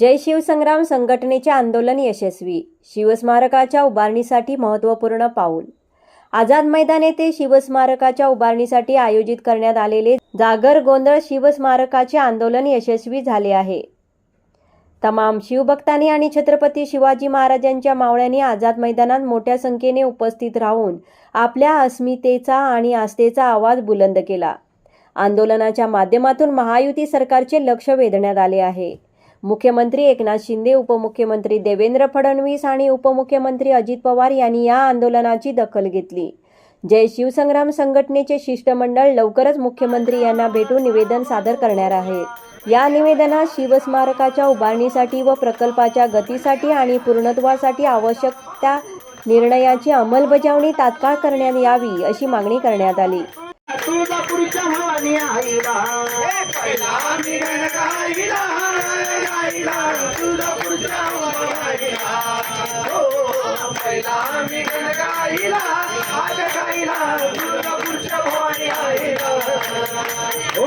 जय शिवसंग्राम संघटनेचे आंदोलन यशस्वी. शिवस्मारकाच्या उभारणीसाठी महत्त्वपूर्ण पाऊल. आझाद मैदान येथे शिवस्मारकाच्या उभारणीसाठी आयोजित करण्यात आलेले जागर गोंधळ शिवस्मारकाचे आंदोलन यशस्वी झाले आहे. तमाम शिवभक्तांनी आणि छत्रपती शिवाजी महाराजांच्या मावळ्यांनी आझाद मैदानात मोठ्या संख्येने उपस्थित राहून आपल्या अस्मितेचा आणि आस्थेचा आवाज बुलंद केला. आंदोलनाच्या माध्यमातून महायुती सरकारचे लक्ष वेधण्यात आले आहे. मुख्यमंत्री एकनाथ शिंदे उपमुख्यमंत्री देवेंद्र फडणवीस आणि उपमुख्यमंत्री अजित पवार यांनी या आंदोलनाची दखल घेतली. जय शिवसंग्राम संघटनेचे शिष्टमंडळ लवकरच मुख्यमंत्री यांना भेटून निवेदन सादर करणार आहे. या निवेदनात शिवस्मारकाच्या उभारणीसाठी व प्रकल्पाच्या गतीसाठी आणि पूर्णत्वासाठी आवश्यक त्या निर्णयाची अंमलबजावणी तात्काळ करण्यात यावी अशी मागणी करण्यात आली. तुळजापूरच्या भवानी आईला. पहिला मिरण गाईला गाईला तुळजापूरच्या भवानी आईला. हो पहिला मिरण गाईला आज गाईला तुळजापूरच्या भवानी आईला. हो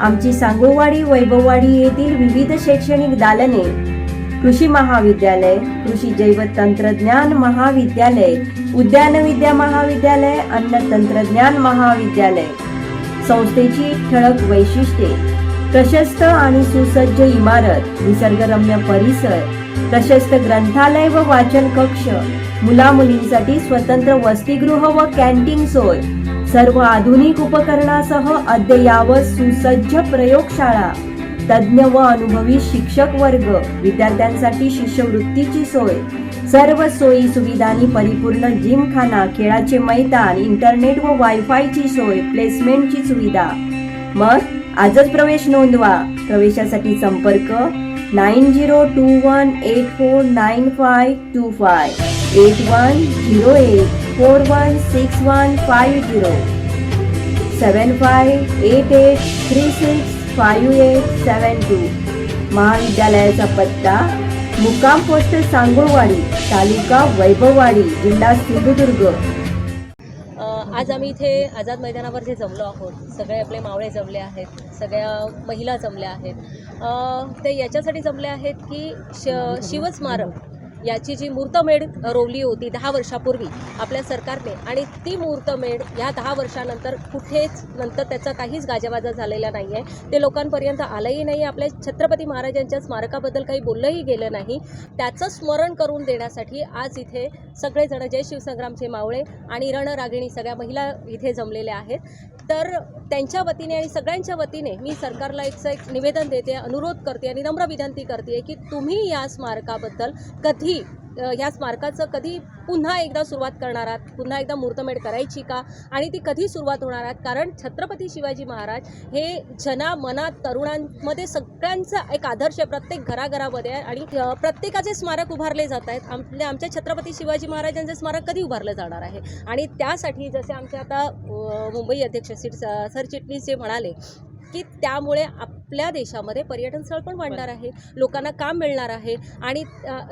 आमची सांगोवाडी वैभववाडी येथील विविध शैक्षणिक दालने कृषी महाविद्यालय कृषी जैव तंत्रज्ञान महाविद्यालय उद्यान विद्या महाविद्यालय अन्न तंत्रज्ञान महाविद्यालय. संस्थेची ठळक वैशिष्ट्ये प्रशस्त आणि सुसज्ज इमारत निसर्गरम्य परिसर प्रशस्त ग्रंथालय व वाचन कक्ष मुला मुलींसाठी स्वतंत्र वसतिगृह व कॅन्टीन सोय सर्व आधुनिक उपकरणासह अद्ययावत सुसज्ज प्रयोगशाळा. तज्ज्ञ व अनुभवी शिक्षक वर्ग विद्यार्थ्यांसाठी शिष्यवृत्तीची सोय. सर्व सोयी सुविधांनी परिपूर्ण जिमखाना खेळाचे मैदान इंटरनेट व वायफायची सोय प्लेसमेंटची सुविधा. मग आजच प्रवेश नोंदवा. प्रवेशासाठी संपर्क nine zero two one eight four nine five two five eight one zero eight. Four one six one five zero. Seven five eight eight three six five eight seven two. महाविद्यालयाचा पत्ता मुक्काम पोस्ट सांगोळवाडी तालुका वैभववाडी जिल्हा सिंधुदुर्ग. आज आम्ही इथे आझाद मैदानावर जे जमलो आहोत सगळे आपले मावळे जमले आहेत सगळ्या महिला जमल्या आहेत. ते याच्यासाठी जमले आहेत की श शिवस्मारक याची जी मूर्तमेढ रोवली होती दहा वर्षापूर्वी आपल्या सरकारने आणि ती मूर्तमेढ ह्या दहा वर्षानंतर कुठेच नंतर त्याचा काहीच गाजावाजा झालेला नाही आहे ते लोकांपर्यंत आलंही नाही. आपल्या छत्रपती महाराजांच्या स्मारकाबद्दल काही बोललंही गेलं नाही. त्याचं स्मरण करून देण्यासाठी आज इथे सगळेजण जय शिवसंग्रामचे मावळे आणि रणरागिणी सगळ्या महिला इथे जमलेल्या आहेत. तर त्यांच्या वतीने आणि सगळ्यांच्या वतीने मी सरकारला एक एक निवेदन देते अनुरोध करते आणि नम्र विनंती करते की तुम्ही या स्मारकाबद्दल कधी कधी ह्या स्मारकाचं कधी पुन्हा एकदा सुरुवात करणार आहात? पुन्हा एकदा मूर्तमेढ करायची का? आणि ती कधी सुरुवात होणार आहात? कारण छत्रपती शिवाजी महाराज हे जना मनात तरुणांमध्ये सगळ्यांचा एक आदर्श आहे. प्रत्येक घराघरामध्ये आहे आणि प्रत्येकाचे स्मारक उभारले जात आहेत. आपल्या आमच्या छत्रपती शिवाजी महाराजांचे स्मारक कधी उभारलं जाणार आहे? आणि त्यासाठी जसे आमचे आता मुंबई अध्यक्ष सीट सरचिटणीस जे म्हणाले की त्यामुळे आपल्या देशामध्ये पर्यटन स्थळ पण वाढणार आहे लोकांना काम मिळणार आहे. आणि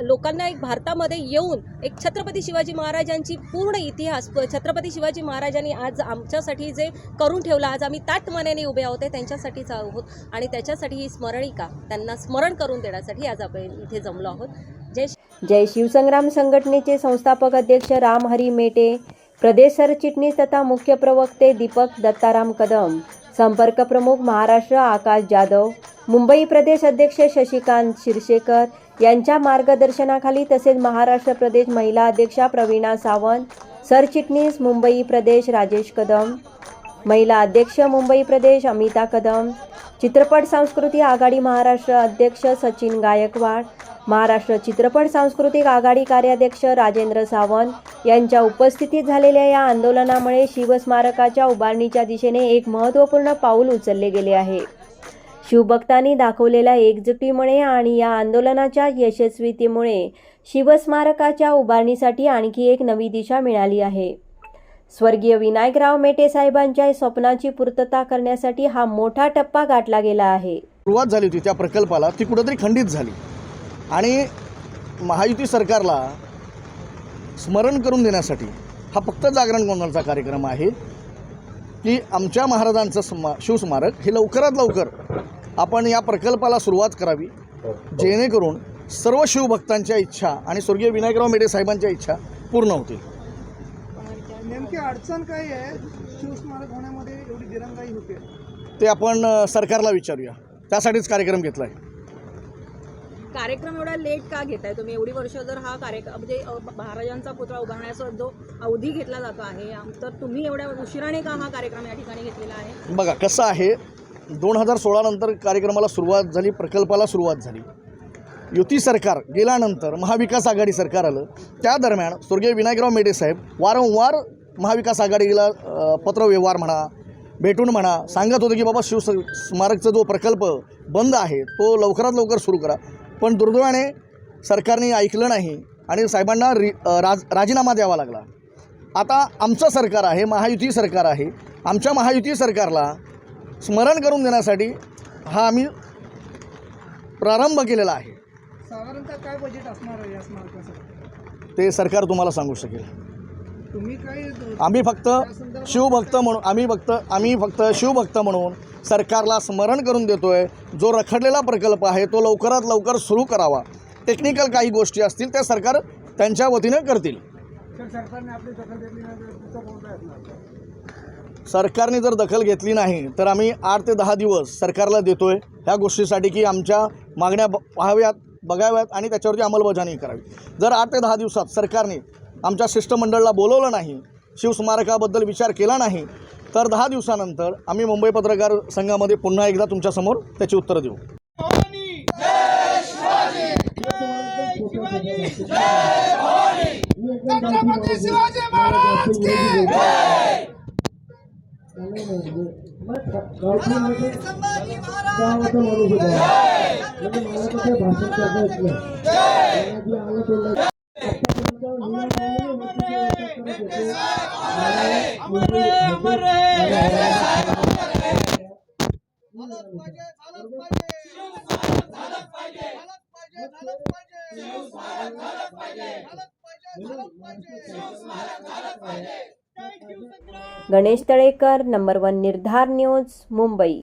लोकांना एक भारतामध्ये येऊन एक छत्रपती शिवाजी महाराजांची पूर्ण इतिहास प- छत्रपती शिवाजी महाराजांनी आज आमच्यासाठी जे करून ठेवलं आज आम्ही ताट मानेने उभे आहोत त्यांच्यासाठीच आहोत. आणि त्याच्यासाठी ही स्मरणिका त्यांना स्मरण करून देण्यासाठी आज आपण इथे जमलो आहोत. जय जय शिवसंग्राम संघटनेचे संस्थापक अध्यक्ष राम हरी मेटे प्रदेश सरचिटणीस तथा मुख्य प्रवक्ते दीपक दत्ताराम कदम. संपर्क प्रमुख महाराष्ट्र आकाश जाधव मुंबई प्रदेश अध्यक्ष शशिकांत शिरशेकर यांच्या मार्गदर्शनाखाली तसेच महाराष्ट्र प्रदेश महिला अध्यक्षा प्रवीणा सावंत सरचिटणीस मुंबई प्रदेश राजेश कदम. महिला अध्यक्ष मुंबई प्रदेश अमिता कदम चित्रपट सांस्कृतिक आघाडी महाराष्ट्र अध्यक्ष सचिन गायकवाड महाराष्ट्र चित्रपट सांस्कृतिक आघाडी कार्याध्यक्ष राजेंद्र सावंत यांच्या उपस्थितीत झालेल्या या आंदोलनामुळे शिवस्मारकाच्या उभारणीच्या दिशेने एक महत्त्वपूर्ण पाऊल उचलले गेले आहे. शिवभक्तांनी दाखवलेल्या एकजुटीमुळे आणि या आंदोलनाच्या यशस्वीतेमुळे शिवस्मारकाच्या उभारणीसाठी आणखी एक नवी दिशा मिळाली आहे. स्वर्गीय विनायकराव मेटे साहेबांच्या स्वप्नाची पूर्तता करण्यासाठी हा मोठा टप्पा गाठला गेला आहे. सुरुवात झाली होती त्या प्रकल्पाला ती कुठंतरी खंडित झाली. आणि महायुती सरकारला स्मरण करून देण्यासाठी हा फक्त जागरण गोंधळचा कार्यक्रम आहे की आमच्या महाराजांचं स्मा शिवस्मारक हे लवकरात लवकर आपण या प्रकल्पाला सुरुवात करावी. जेणेकरून सर्व शिवभक्तांच्या इच्छा आणि स्वर्गीय विनायकराव मेडे साहेबांच्या इच्छा पूर्ण होतील. नेमकी अडचण काय आहे? शिवस्मारक होण्यामध्ये एवढी दिरंगाई होते. ते आपण अ, सरकारला विचारूया. त्यासाठीच कार्यक्रम घेतला आहे कार्यक्रम एवढा लेट का घेताय तुम्ही? एवढी वर्ष जर हा कार्यक्रम म्हणजे अ, महाराजांचा पुतळा उभारण्याचा जो अवधी घेतला जातो आहे आम- तर तुम्ही एवढ्या उशिराने का हा कार्यक्रम या ठिकाणी घेतलेला आहे? बघा कसं आहे दोन हजार सोळानंतर कार्यक्रमाला सुरुवात झाली प्रकल्पाला सुरुवात झाली. युती सरकार गेल्यानंतर महाविकास आघाडी सरकार आलं. त्या दरम्यान स्वर्गीय विनायकराव मेडे साहेब वारंवार महाविकास आघाडीला पत्रव्यवहार म्हणा भेटून म्हणा सांगत होते की बाबा शिव स्मारकचा जो प्रकल्प बंद आहे तो लवकरात लवकर सुरू करा. पण दुर्दैवाने सरकारने ऐकलं नाही आणि साहेबांना रि राज राजीनामा द्यावा लागला. आता आमचं सरकार आहे महायुती सरकार आहे आमच्या महायुती सरकारला स्मरण करून देण्यासाठी हा आम्ही प्रारंभ केलेला आहे. साधारणतः काय बजेट असणार आहे या स्मारकासाठी ते सरकार तुम्हाला सांगू शकेल. आम्ही फक्त शिवभक्त म्हणून आम्ही फक्त आम्ही फक्त शिवभक्त म्हणून सरकारला स्मरण करून देतो आहे जो रखडलेला प्रकल्प आहे तो लवकरात लवकर सुरू करावा. टेक्निकल काही गोष्टी असतील त्या सरकार त्यांच्या वतीनं करतील. सरकारने जर दखल घेतली नाही तर आम्ही आठ ते दहा दिवस सरकारला देतो आहे ह्या गोष्टीसाठी की आमच्या मागण्या पाहाव्यात बघाव्यात आणि त्याच्यावरती अंमलबजावणी करावी. जर आठ ते दहा दिवसात सरकारने आमच्या शिष्टमंडळाला बोलवलं नाही शिवस्मारकाबद्दल विचार केला नाही तर दहा दिवसानंतर आम्ही मुंबई पत्रकार संघामध्ये पुन्हा एकदा तुमच्यासमोर त्याची उत्तरं देऊ छत्रपती शिवाजी महाराज की Sambhaji Maharaj Ganesh Talekar number one Nirdhar news Mumbai.